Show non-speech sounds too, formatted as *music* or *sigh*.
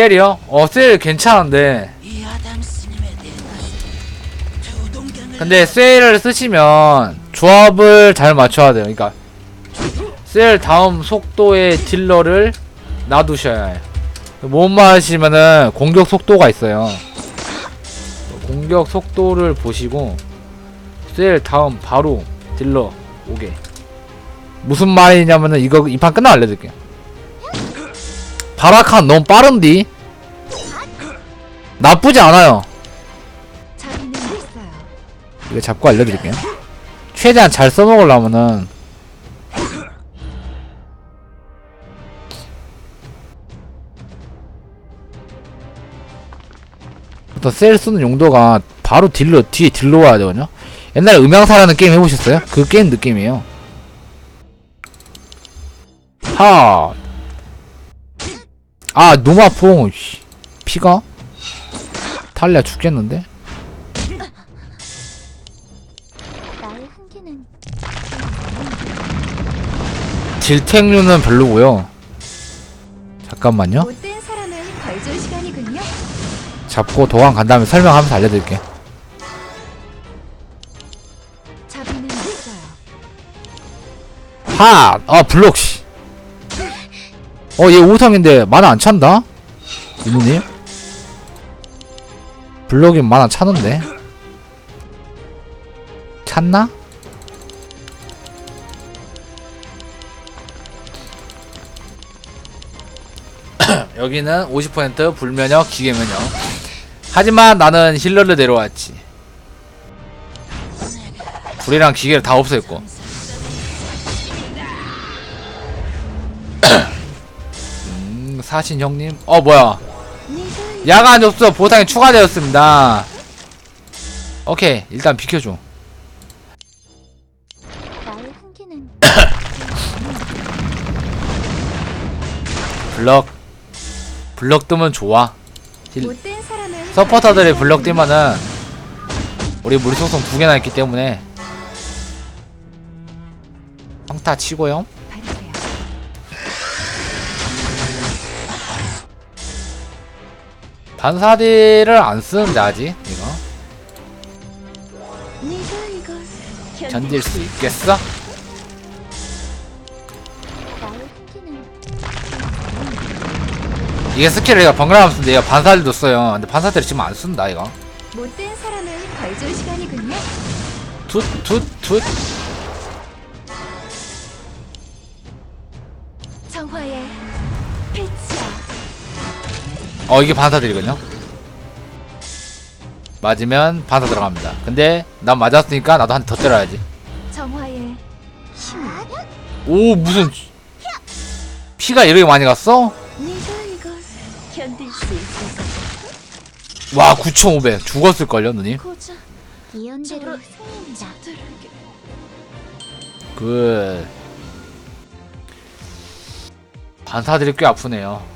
셀이요? 어, 셀 괜찮은데. 근데 셀을 쓰시면 조합을 잘 맞춰야 돼요. 그러니까 셀 다음 속도의 딜러를 놔두셔야 해요. 못 맞으시면은 공격 속도가 있어요. 공격 속도를 보시고 셀 다음 바로 딜러 오게. 무슨 말이냐면은 이거 이 판 끝나 알려드릴게요. 바라칸 너무 빠른디? 나쁘지 않아요. 이거 잡고 알려드릴게요. 최대한 잘 써먹으려면은 보통 셀 쓰는 용도가 바로 딜러 뒤에 딜러 와야 되거든요. 옛날에 음향사라는 게임 해보셨어요? 그 게임 느낌이에요. 하. 아 너무 아파. 씨. 피가 탈리아 죽겠는데? 나의 한계는 질택류는 별로고요. 잠깐만요. 못된 사람은 벌줄 시간이군요. 잡고 도망 간 다음에 설명하면서 알려드릴게. 자비는 있어요. 하! 아 블록 씨. 어얘 오성인데 만화 안 찬다? 이누님? 블록이 만화 차는데? 찼나? *coughs* 여기는 50% 불면역 기계면역 하지만 나는 힐러를 데려왔지 불이랑 기계를 다 없앴고 사신 형님? 어 뭐야? 야간 접수 보상이 추가되었습니다. 오케이. 일단 비켜줘. *coughs* 블럭. 블럭 뜨면 좋아. 힐- 서포터들이 블럭 뛰면은 우리 물속성 두 개나 있기 때문에. 평타 치고요. 반사딜을 안 쓰는데 아직 이거 견딜 수 있겠어? 이게 스킬을 내가 번갈아 쓰는데 얘가 반사딜도 써요 근데 반사딜을 지금 안 쓴다 이거 못된 사람은 벌줄 시간이군요. 툭툭툭 빛이야. 어 이게 반사딜이거든요 맞으면 반사 들어갑니다 근데 난 맞았으니까 나도 한 대 더 때려야지 정화의 힘. 오 무슨 피가 이렇게 많이 갔어? 네가 이걸 견딜 수 있을까? 와 9,500 죽었을걸요 누님 고작 이 연대로 승리입니다. 그 반사들이 꽤 아프네요